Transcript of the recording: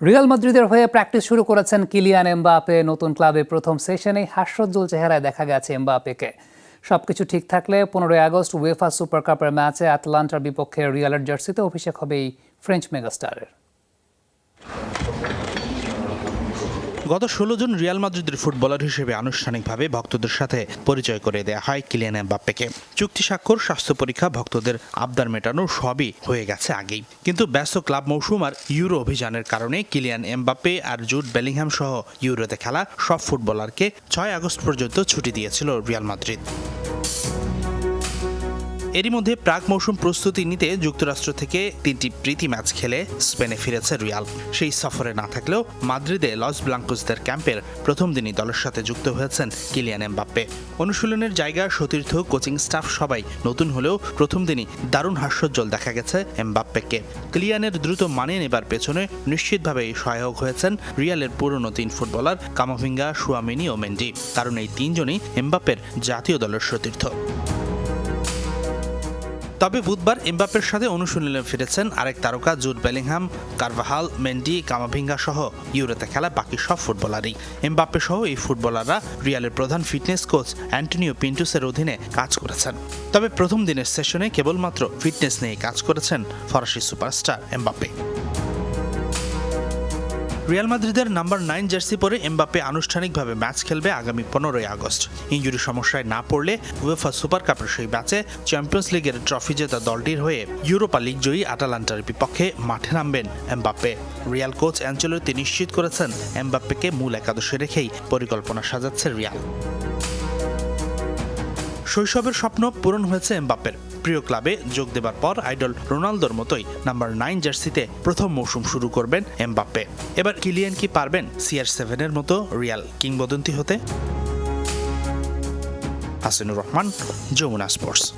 Real মাদ্রিদের হয়ে practice শুরু করেছেন কিলিয়ান এমবাপে। নতুন ক্লাবে প্রথম সেশনেই হাস্যজ্জ্বল চেহারায় দেখা গেছে এমবাপেকে। সবকিছু ঠিক থাকলে পনেরোই আগস্ট ওয়েফা সুপার কাপের ম্যাচে আটলান্টার বিপক্ষে রিয়ালের জার্সিতে অভিষেক হবে এই ফ্রেঞ্চ মেগাস্টারের। গত ষোলো জন রিয়াল মাদ্রিদের ফুটবলার হিসেবে আনুষ্ঠানিকভাবে ভক্তদের সাথে পরিচয় করে দেয়া হয় কিলিয়ান এমবাপ্পেকে। চুক্তি স্বাক্ষর, স্বাস্থ্য পরীক্ষা, ভক্তদের আবদার মেটানো সবই হয়ে গেছে আগেই। কিন্তু ব্যস্ত ক্লাব মৌসুম আর ইউরো অভিযানের কারণে কিলিয়ান এমবাপ্পে আর জুট বেলিংহ্যাম সহ ইউরোতে খেলা সব ফুটবলারকে ছয় আগস্ট পর্যন্ত ছুটি দিয়েছিল রিয়াল মাদ্রিদ। এরই মধ্যে প্রাক মৌসুম প্রস্তুতি নিতে যুক্তরাষ্ট্র থেকে তিনটি প্রীতি ম্যাচ খেলে স্পেনে ফিরেছে রিয়াল। সেই সফরে না থাকলেও মাদ্রিদে লস ব্লাঙ্কোসদের ক্যাম্পের প্রথম দিনই দলের সাথে যুক্ত হয়েছেন কিলিয়ান এমবাপ্পে। অনুশীলনের জায়গা, সতীর্থ, কোচিং স্টাফ সবাই নতুন হলেও প্রথম দিনই দারুণ হাস্যোজ্জ্বল দেখা গেছে এমবাপ্পেকে। কিলিয়ানের দ্রুত মানিয়ে নেবার পেছনে নিশ্চিতভাবেই সহায়ক হয়েছেন রিয়ালের পুরনো তিন ফুটবলার কামাভিঙ্গা, সুয়ামিনি ও মেন্ডি। কারণ এই তিনজনই এমবাপ্পের জাতীয় দলের সতীর্থ। তবে বুধবার এমবাপ্পের সাথে অনুশীলনে ফিরেছেন আরেক তারকা Jude Bellingham, Carvajal, Mendy, Camavinga সহ ইউরোতে খেলা বাকি সব ফুটবলারই। এমবাপ্পে সহ এই ফুটবলাররা রিয়ালের প্রধান ফিটনেস কোচ অ্যান্টনিও পিন্টুসের অধীনে কাজ করেছেন। তবে প্রথম দিনের সেশনে কেবলমাত্র ফিটনেস নিয়ে কাজ করেছেন ফরাসি সুপারস্টার এমবাপ্পে। রিয়াল মাদ্রিদের নাম্বার নাইন জার্সি পরে এমবাপ্পে আনুষ্ঠানিকভাবে ম্যাচ খেলবে আগামী পনেরোই আগস্ট। ইঞ্জুরি সমস্যায় না পড়লে উয়েফা সুপার কাপের সেই ম্যাচে চ্যাম্পিয়ন্স লিগের ট্রফি জেতা দলটির হয়ে ইউরোপা লিগ জয়ী আটালান্টার বিপক্ষে মাঠে নামবেন এমবাপ্পে। রিয়াল কোচ অ্যাঞ্চেলোতি নিশ্চিত করেছেন, এমবাপ্পেকে মূল একাদশে রেখেই পরিকল্পনা সাজাচ্ছে রিয়াল। শৈশবের স্বপ্ন পূরণ হয়েছে এমবাপ্পের। প্রিয় ক্লাবে যোগ দেবার পর আইডল রোনালদোর মতোই নাম্বার নাইন জার্সিতে প্রথম মৌসুম শুরু করবেন এমবাপ্পে। এবার কিলিয়ান কি পারবেন? সিআর সেভেনের মতো রিয়াল কিংবদন্তি হতে? হাসিনুর রহমান, যমুনা স্পোর্টস।